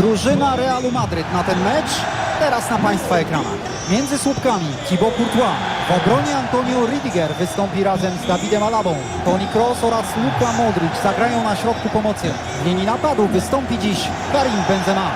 Drużyna Realu Madryt na ten mecz teraz na Państwa ekranach. Między słupkami Thibaut Courtois, w obronie Antonio Ridiger wystąpi razem z Davidem Alabą. Toni Kroos oraz Luka Modric zagrają na środku pomocy. W linii napadu wystąpi dziś Karim Benzema.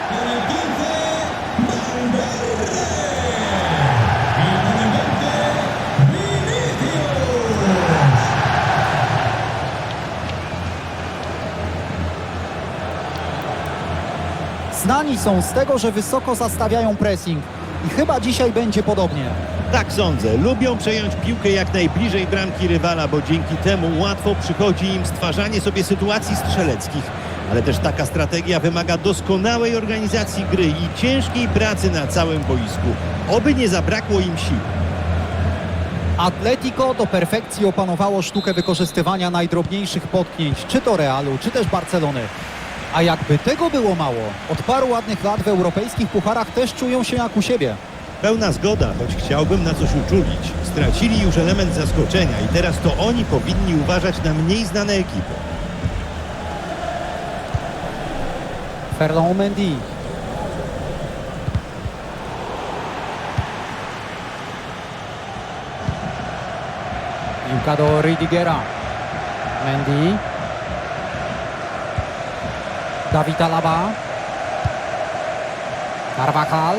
Znani są z tego, że wysoko zastawiają pressing i chyba dzisiaj będzie podobnie. Tak sądzę. Lubią przejąć piłkę jak najbliżej bramki rywala, bo dzięki temu łatwo przychodzi im stwarzanie sobie sytuacji strzeleckich. Ale też taka strategia wymaga doskonałej organizacji gry i ciężkiej pracy na całym boisku. Oby nie zabrakło im sił. Atletico do perfekcji opanowało sztukę wykorzystywania najdrobniejszych potknięć, czy to Realu, czy też Barcelony. A jakby tego było mało, od paru ładnych lat w europejskich pucharach też czują się jak u siebie. Pełna zgoda, choć chciałbym na coś uczulić. Stracili już element zaskoczenia i teraz to oni powinni uważać na mniej znane ekipy. Ferland Mendy. Piłka do Ridigera. Mendy. Dawid Alaba. Carvajal.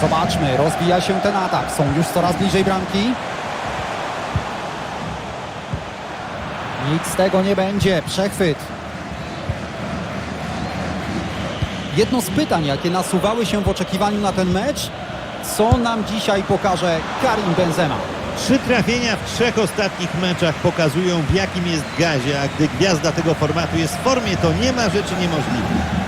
Zobaczmy, rozwija się ten atak. Są już coraz bliżej bramki. Nic z tego nie będzie. Przechwyt. Jedno z pytań, jakie nasuwały się w oczekiwaniu na ten mecz, co nam dzisiaj pokaże Karim Benzema. Trzy trafienia trzech ostatnich meczach pokazują w jakim jest gazie, a gdy gwiazda tego formatu jest w formie, to nie ma rzeczy niemożliwych.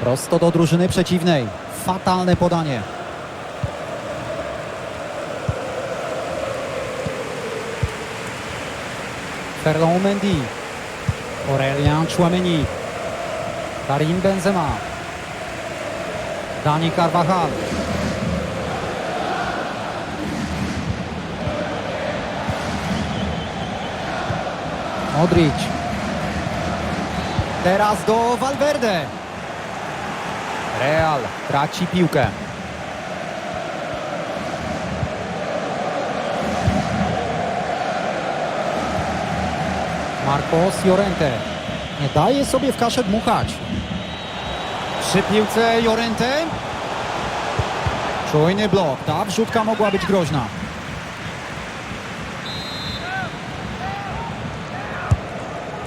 Prosto do drużyny przeciwnej. Fatalne podanie. Ferland Mendy. Aurelien Chouameni. Karim Benzema. Dani Carvajal. Modric. Teraz do Valverde. Real traci piłkę. Marcos Llorente nie daje sobie w kaszę dmuchać. Przy piłce Llorente. Czujny blok. Ta wrzutka mogła być groźna.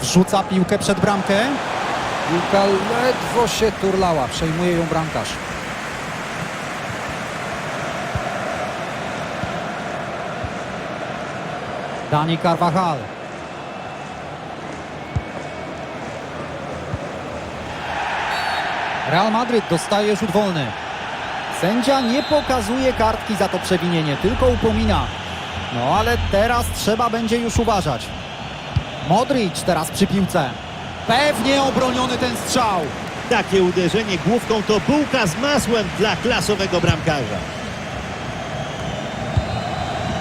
Wrzuca piłkę przed bramkę. Piłka ledwo się turlała. Przejmuje ją bramkarz. Dani Carvajal. Real Madryt dostaje rzut wolny. Sędzia nie pokazuje kartki za to przewinienie, tylko upomina. No ale teraz trzeba będzie już uważać. Modric teraz przy piłce. Pewnie obroniony ten strzał. Takie uderzenie główką to bułka z masłem dla klasowego bramkarza.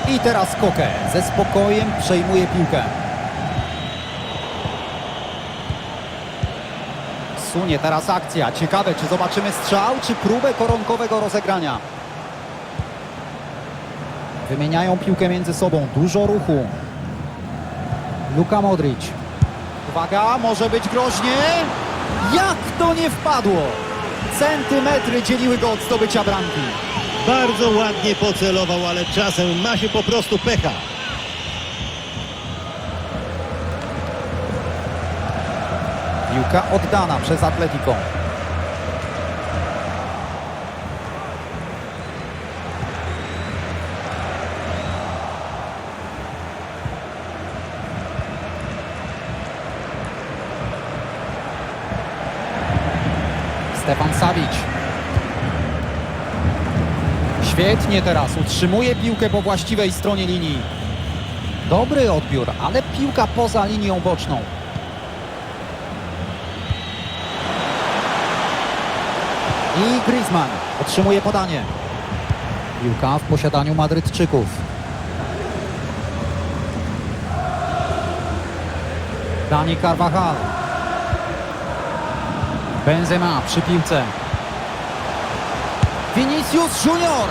I teraz Koke ze spokojem przejmuje piłkę. Sunie teraz akcja. Ciekawe, czy zobaczymy strzał, czy próbę koronkowego rozegrania. Wymieniają piłkę między sobą. Dużo ruchu. Luka Modric. Uwaga, może być groźnie. Jak to nie wpadło? Centymetry dzieliły go od zdobycia bramki. Bardzo ładnie pocelował, ale czasem ma się po prostu pecha. Piłka oddana przez Atletico. Stefan Savic. Świetnie teraz utrzymuje piłkę po właściwej stronie linii. Dobry odbiór, ale piłka poza linią boczną. I Griezmann otrzymuje podanie. Piłka w posiadaniu Madrytczyków. Dani Carvajal. Benzema przy piłce. Vinicius Junior.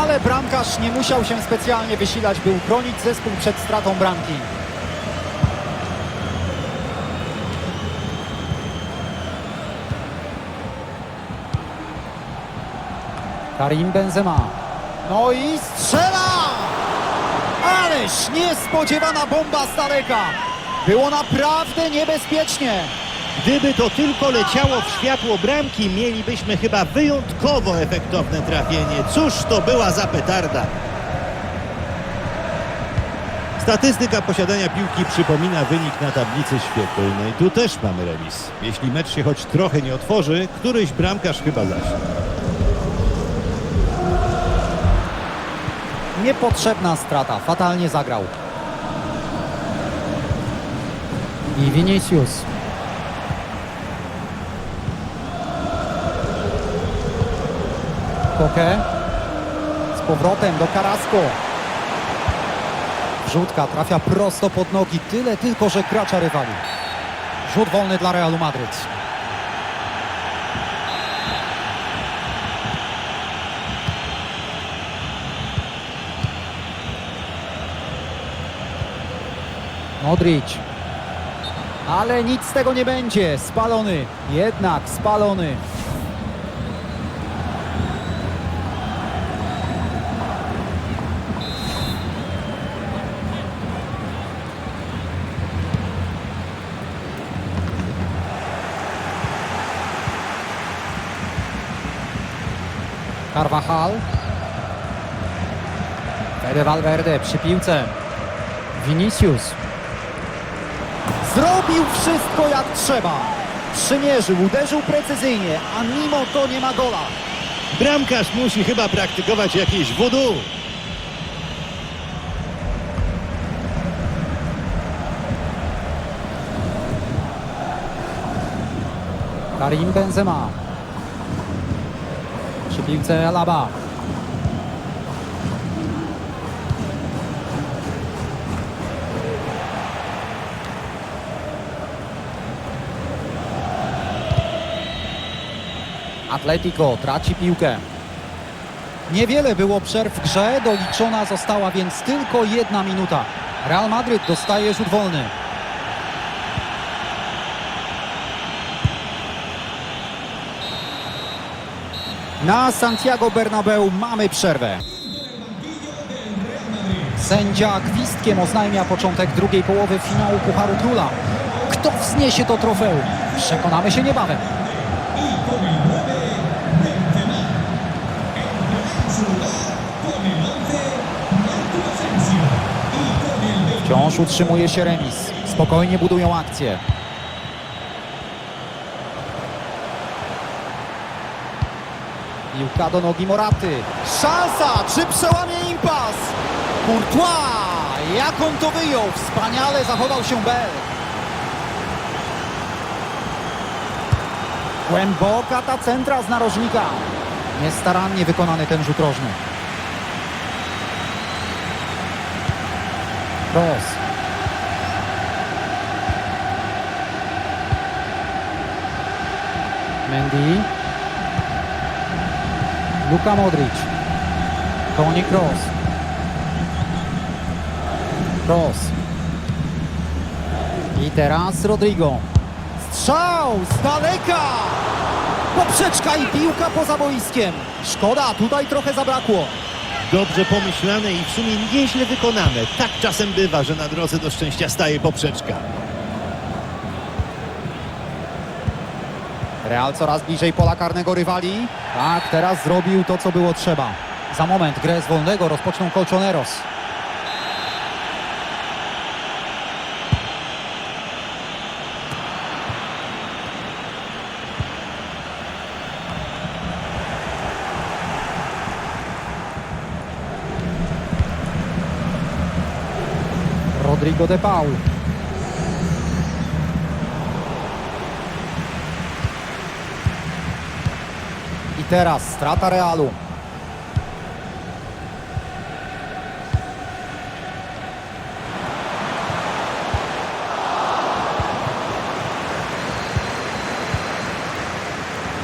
Ale bramkarz nie musiał się specjalnie wysilać, by uchronić zespół przed stratą bramki. Karim Benzema. No i strzela! Ależ niespodziewana bomba z daleka. Było naprawdę niebezpiecznie. Gdyby to tylko leciało w światło bramki, mielibyśmy chyba wyjątkowo efektowne trafienie. Cóż to była za petarda. Statystyka posiadania piłki przypomina wynik na tablicy świetlnej. Tu też mamy remis. Jeśli mecz się choć trochę nie otworzy, któryś bramkarz chyba zaśnie. Niepotrzebna strata, fatalnie zagrał. I Vinicius. Koke. Z powrotem do Carrasco. Wrzutka trafia prosto pod nogi, tyle tylko, że kracza rywali. Rzut wolny dla Realu Madryt. Modric. Ale nic z tego nie będzie. Spalony. Jednak spalony. Carvajal. Fede Valverde przy piłce. Vinicius. Zrobił wszystko jak trzeba. Przymierzył, uderzył precyzyjnie, a mimo to nie ma gola. Bramkarz musi chyba praktykować jakieś voodoo. Karim Benzema. Przy piłce Alaba. Atletico traci piłkę. Niewiele było przerw w grze, doliczona została więc tylko jedna minuta. Real Madryt dostaje rzut wolny. Na Santiago Bernabeu mamy przerwę. Sędzia gwizdkiem oznajmia początek drugiej połowy finału Pucharu Króla. Kto wzniesie to trofeum? Przekonamy się niebawem. Wciąż utrzymuje się remis. Spokojnie budują akcję. Piłka do nogi Moraty. Szansa! Czy przełamie impas? Courtois! Jak on to wyjął? Wspaniale zachował się Bell. Głęboka ta centra z narożnika. Niestarannie wykonany ten rzut rożny. Cross. Mendy. Luka Modric. Toni Kroos. Kroos. I teraz Rodrigo. Strzał z daleka! Poprzeczka i piłka poza boiskiem. Szkoda, tutaj trochę zabrakło. Dobrze pomyślane i w sumie nieźle wykonane. Tak czasem bywa, że na drodze do szczęścia staje poprzeczka. Real coraz bliżej pola karnego rywali. Tak, teraz zrobił to, co było trzeba. Za moment grę z wolnego rozpoczną Colchoneros. Rodrigo de Paul. teraz strata Realu.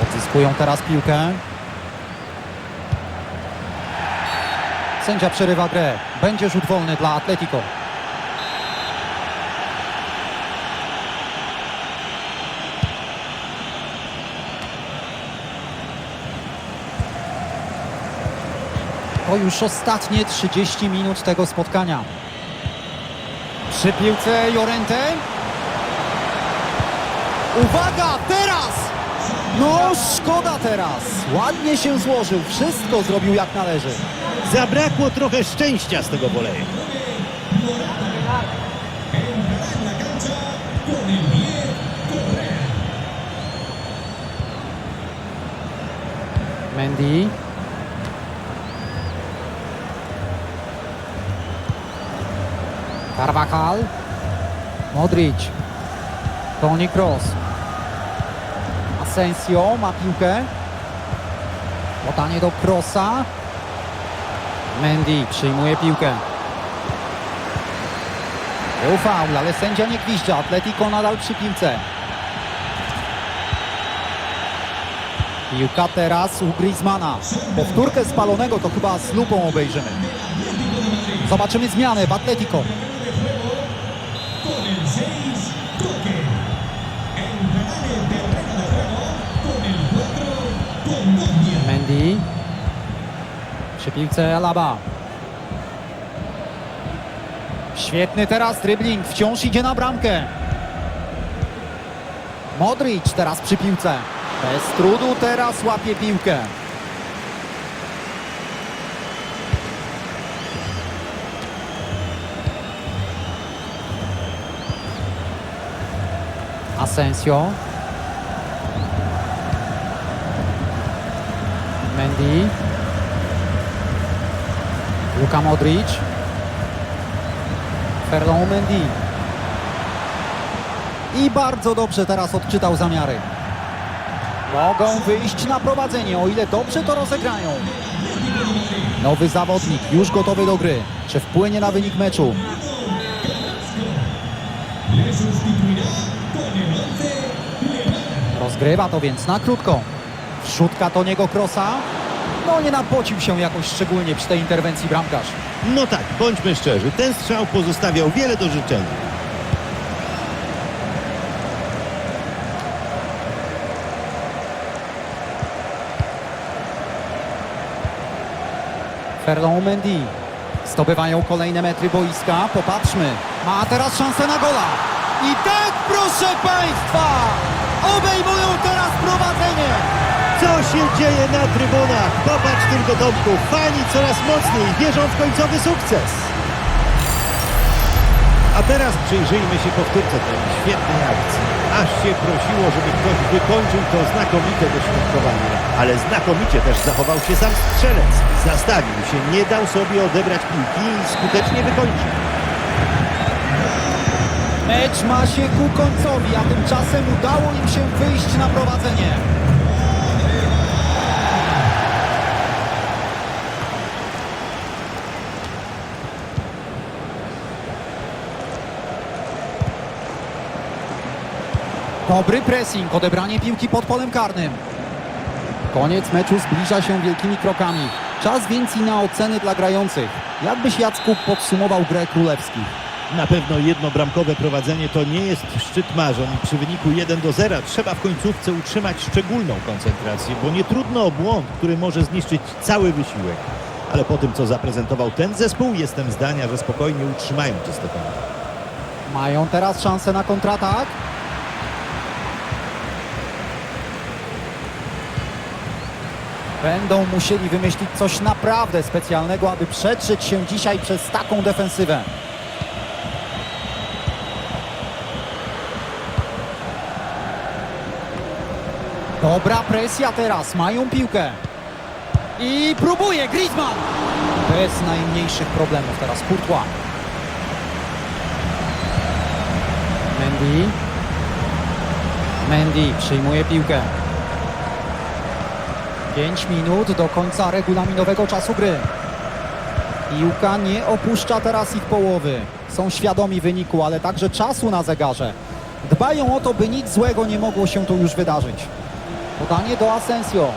Odzyskują teraz piłkę. Sędzia przerywa grę. Będzie rzut wolny dla Atletico. To już ostatnie 30 minut tego spotkania. Przy piłce Jorente. Uwaga, teraz! No, szkoda teraz. Ładnie się złożył. Wszystko zrobił jak należy. Zabrakło trochę szczęścia z tego woleju. Mendy. Carvajal. Modric. Toni Kroos. Asensio ma piłkę. Podanie do Krosa. Mendy przyjmuje piłkę. Był faul, ale sędzia nie gwizdza. Atletico nadal przy piłce. Piłka teraz u Griezmana. Powtórkę spalonego to chyba z lupą obejrzymy. Zobaczymy zmianę w Atletico. Mendy. Przy piłce Alaba. Świetny teraz dribbling. Wciąż idzie na bramkę. Modric teraz przy piłce. Bez trudu teraz łapie piłkę. Asensio. Mendy. Luka Modric. Ferland Mendy. I bardzo dobrze teraz odczytał zamiary. Mogą wyjść na prowadzenie, o ile dobrze to rozegrają. Nowy zawodnik, już gotowy do gry. Czy wpłynie na wynik meczu? Rozgrywa to więc na krótko. Wrzutka Toniego Krosa. No nie napocił się jakoś szczególnie przy tej interwencji bramkarz. No tak, bądźmy szczerzy, ten strzał pozostawiał wiele do życzenia. Ferland Mendy. Zdobywają kolejne metry boiska. Popatrzmy. Ma teraz szansę na gola. I tak, proszę Państwa, obejmują teraz prowadzenie. Co się dzieje na trybunach? Popatrz tylko Tomku, fani coraz mocniej wierzą w końcowy sukces. A teraz przyjrzyjmy się powtórce tej świetnej akcji. Aż się prosiło, żeby ktoś wykończył to znakomite doświadczenie. Ale znakomicie też zachował się sam strzelec. Zastawił się, nie dał sobie odebrać piłki i skutecznie wykończył. Mecz ma się ku końcowi, a tymczasem udało im się wyjść na prowadzenie. Dobry pressing, odebranie piłki pod polem karnym. Koniec meczu zbliża się wielkimi krokami. Czas więc i na oceny dla grających. Jakbyś Jacku podsumował grę królewskich? Na pewno jednobramkowe prowadzenie to nie jest szczyt marzeń. Przy wyniku 1 do 0 trzeba w końcówce utrzymać szczególną koncentrację, bo nie trudno o błąd, który może zniszczyć cały wysiłek. Ale po tym, co zaprezentował ten zespół, jestem zdania, że spokojnie utrzymają czyste konto. Mają teraz szansę na kontratak. Będą musieli wymyślić coś naprawdę specjalnego, aby przetrzeć się dzisiaj przez taką defensywę. Dobra presja teraz, mają piłkę. I próbuje Griezmann. Bez najmniejszych problemów teraz Courtois. Mendy. Mendy przyjmuje piłkę. 5 minut do końca regulaminowego czasu gry. Piłka nie opuszcza teraz ich połowy. Są świadomi wyniku, ale także czasu na zegarze. Dbają o to, by nic złego nie mogło się tu już wydarzyć. Podanie do Asensio.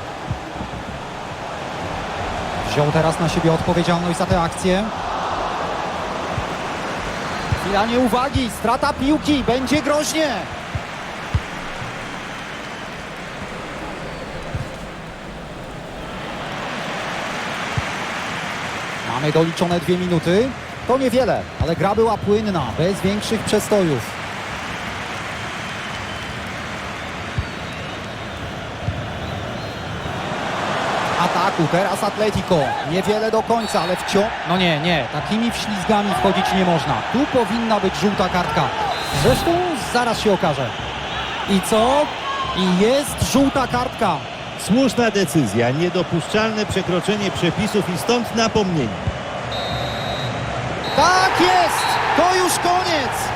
Wziął teraz na siebie odpowiedzialność za tę akcję. Chwila nieuwagi, strata piłki, będzie groźnie. Mamy doliczone dwie minuty. To niewiele, ale gra była płynna, bez większych przestojów. Ataku, teraz Atletico. Niewiele do końca, ale wciąż... No nie, nie, takimi wślizgami wchodzić nie można. Tu powinna być żółta kartka. Zresztą zaraz się okaże. I co? I jest żółta kartka. Słuszna decyzja, niedopuszczalne przekroczenie przepisów i stąd napomnienie. Tak jest! To już koniec!